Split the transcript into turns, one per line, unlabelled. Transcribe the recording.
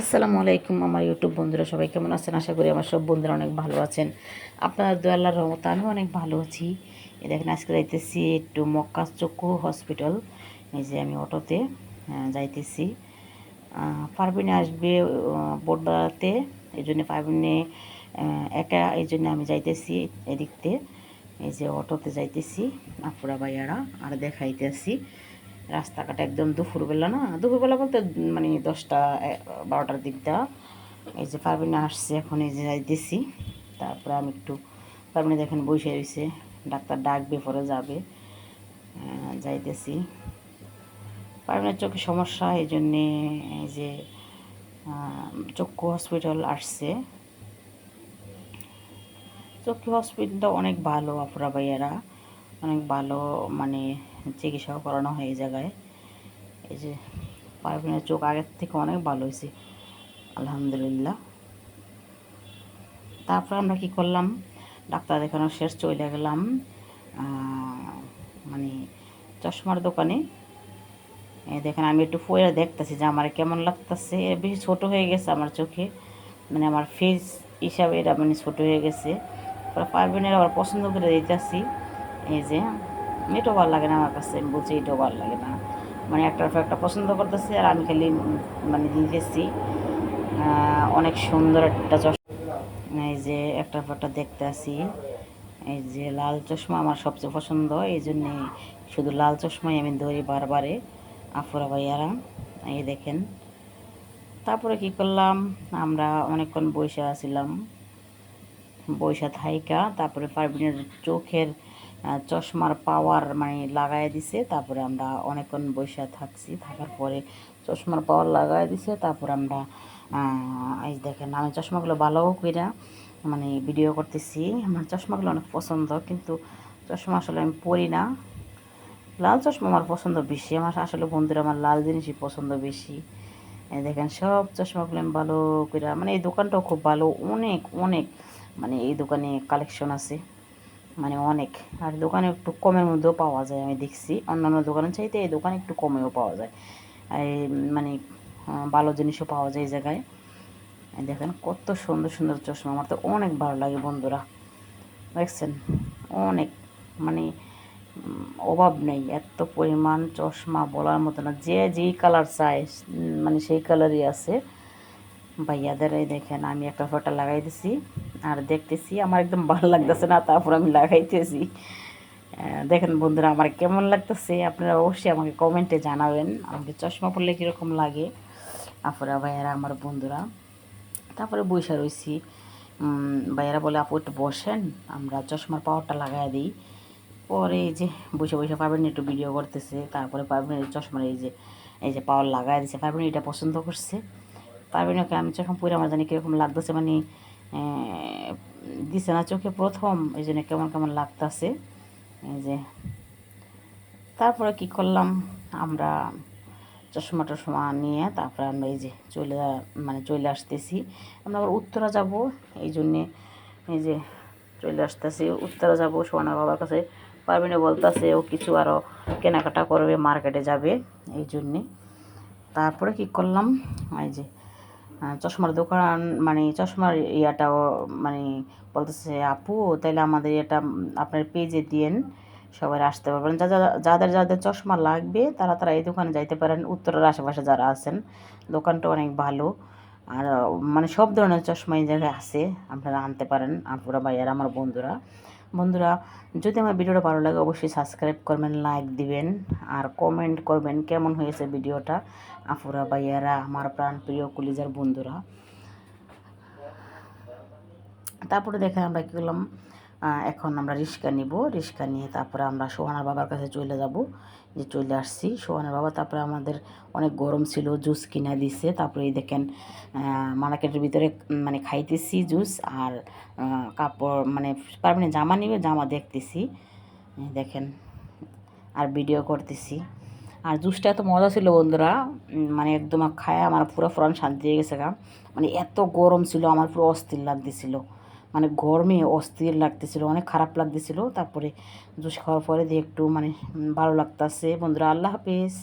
আসসালামু আলাইকুম আমার ইউটিউব বন্ধুরা সবাই কেমন আছেন? আশা করি আমার সব বন্ধুরা অনেক ভালো আছেন। আপনার দোয়াল্লার রহমত আমিও অনেক ভালো আছি। এই দেখেন আজকে যাইতেছি একটু মক্কা চক্ষু হসপিটাল এই যে আমি অটোতে যাইতেছি। আহ, পারবিনে আসবে বোটবাড়াতে এই জন্য পারবিনে একা এই জন্য আমি যাইতেছি এদিকতে এই যে অটোতে যাইতেছি আপুরা ভাইয়ারা আর দেখাইতেছি। রাস্তাঘাট একদম দুপুরবেলা না? দুপুরবেলা বলতে মানে দশটা বারোটার দিকটা। এই যে পারবিনা আসছে, এখন এই যে যাইতেছি। তারপরে আমি একটু পারবিনা দেখেন বসে রয়েছে ডাক্তার ডাকবে, পরে যাবে। যাইতেছি। পারবিনার চোখে সমস্যা, এই জন্যে এই যে চক্ষু হসপিটাল আসছে। চক্ষু হসপিটালটা অনেক ভালো আপুরা ভাইয়ারা। অনেক ভালো মানে চিকিৎসাও করানো হয় এই জায়গায়। এই যে পারভিনের চোখ আগের থেকে অনেক ভালো হয়েছে। আলহামদুলিল্লাহ। তারপর আমরা কি করলাম? ডাক্তার দেখানো শেষ চলে গেলাম মানে চশমার দোকানে। দেখেন, আমি একটু ফোয়া দেখতেছি যে আমার কেমন লাগতেছে। বেশি ছোট হয়ে গেছে আমার চোখে। মানে আমার ফেস হিসাবে এটা মানে ছোটো হয়ে গেছে। পরে পারবেনের আবার পছন্দ করে দিতেছি। এই যে এটাও ভালো লাগে না আমার কাছে, আমি বলছি এটাও ভালো লাগে না। মানে একটার পর একটা পছন্দ করতেছি আর আমি খালি মানে দিতেছি অনেক সুন্দর একটা চশমা এই যে একটার পর একটা দেখতে আসি। এই যে লাল চশমা আমার সবচেয়ে পছন্দ, এই জন্যে শুধু লাল চশমাই আমি ধরি বারবারে, আফুরা ভাইয়ারা, এই দেখেন। তারপরে কি করলাম, আমরা অনেকক্ষণ বসে আছিলাম। বৈশা থাইকা তারপরে পারবিনের চোখের চশমার পাওয়ার মানে লাগাই দিছে, তারপরে আমরা অনেকক্ষণ বৈশা থাকছি। থাকার পরে চশমার পাওয়ার লাগাই দিছে, তারপর আমরা এই দেখেন, আমি চশমাগুলো ভালো কইরা মানে ভিডিও করতেছি। আমার চশমাগুলো অনেক পছন্দ, কিন্তু চশমা আসলে আমি পরি না। লাল চশমা আমার পছন্দ বেশি, আমার আসলে বন্ধুরা আমার লাল জিনিসই পছন্দ বেশি। দেখেন, সব চশমাগুলো আমি ভালো করে মানে এই দোকানটাও খুব ভালো, অনেক অনেক মানে এই দোকানে কালেকশন আছে। মানে অনেক। আর দোকানে একটু কমের মধ্যেও পাওয়া যায়, আমি দেখছি। অন্যান্য দোকানের চাইতে এই দোকানে একটু কমেও পাওয়া যায়। আর মানে ভালো জিনিসও পাওয়া যায় এই জায়গায়। দেখেন কত সুন্দর সুন্দর চশমা। আমার তো অনেক ভালো লাগে বন্ধুরা। দেখছেন? অনেক। মানে অভাব নেই। এত পরিমাণ চশমা বলার মতো না। যে যেই কালার চায় মানে সেই কালারই আছে। ভাইয়াদের এই দেখেন, আমি একটা ফটো লাগাই দিছি। আর দেখতেছি আমার একদম ভালো লাগতেছে না, তারপর আমি লাগাইতেছি। দেখেন বন্ধুরা, আমার কেমন লাগতেছে, আপনারা অবশ্যই আমাকে কমেন্টে জানাবেন, আমাকে চশমা পরলে কীরকম লাগে। আপুরা ভাইয়ারা, আমার বন্ধুরা, তারপরে বৈশা রয়েছি ভাইয়ারা বলে, আপু, একটু বসেন, আমরা চশমার পাওয়ারটা লাগাই দিই। পরে এই যে বসে বসে পারবেন একটু ভিডিও করতেছে, তারপরে পারবেন চশমার এই যে এই যে পাওয়ার লাগাই দিছে। পারবেন এটা পছন্দ করছে। পারবেন ওকে আমি যখন পুরো আমার জানি কীরকম লাগতেছে মানে দিছে না, চোখে প্রথম এই জন্য কেমন কেমন লাগতেছে এই যে, তারপরে কি করলাম, আমরা চশমা টশমা নিয়ে তারপরে আমরা এই যে চলে মানে চলে আসতেছি। আমরা আবার উত্তরা যাব, এই জন্যে এই যে চলে আসতেছি। উত্তরা যাব সোনার বাবার কাছে পারবিনে বলতেছে, ও কিছু আরও কেনাকাটা করবে, মার্কেটে যাবে, এই জন্যে। তারপরে কি করলাম, এই যে চশমার দোকান মানে চশমার ইয়াটাও মানে বলতেছে, আপু, তাইলে আমাদের এটা আপনার পেজে দিয়েন। সবাই আসতে পারবেন যা- যাদের যাদের চশমা লাগবে, তারা তারা এই দোকানে যাইতে পারেন। উত্তরের আশেপাশে যারা আছেন, দোকানটা অনেক ভালো। আর মানে সব ধরনের চশমা এই জায়গায় আছে, আপনারা আনতে পারেন। আপুরা, ভাইয়ার, আমার বন্ধুরা। বন্ধুরা, যদি আমার ভিডিওটা ভালো লাগে, অবশ্যই সাবস্ক্রাইব করবেন লাইক দিবেন, আর কমেন্ট করবেন কেমন হয়েছে ভিডিওটা। আফুরা ভাইয়ারা, আমার প্রাণ প্রিয় কুলিজার বন্ধুরা। তারপরে দেখে আমরা কী করলাম? এখন আমরা রিক্সা নিব। রিক্সা নিয়ে তারপরে আমরা সোহানার বাবার কাছে চলে যাব। যে চলে আসছি। সোহানার বাবা তারপরে আমাদের অনেক গরম ছিল, জুস কিনে দিছে। তারপরে এই দেখেন মার্কেটের ভিতরে মানে খাইতেছি জুস আর কাপড় মানে পারবেন জামা নিবে, জামা দেখতেছি। দেখেন, আর ভিডিও করতেছি। আর জুসটা এত মজা ছিল বন্ধুরা। মানে একদম খায় আমার পুরো ফ্রন শান্তি হয়ে গেছে গা। মানে এত গরম ছিল, আমার পুরো অস্থির লাগতেছিল। মানে গরমে অস্থির লাগতেছিল, অনেক খারাপ লাগতেছিল। তারপরে জুস খাওয়ার পরে দিয়ে একটু মানে ভালো লাগতেছে। বন্ধুরা, আল্লাহ হাফিজ।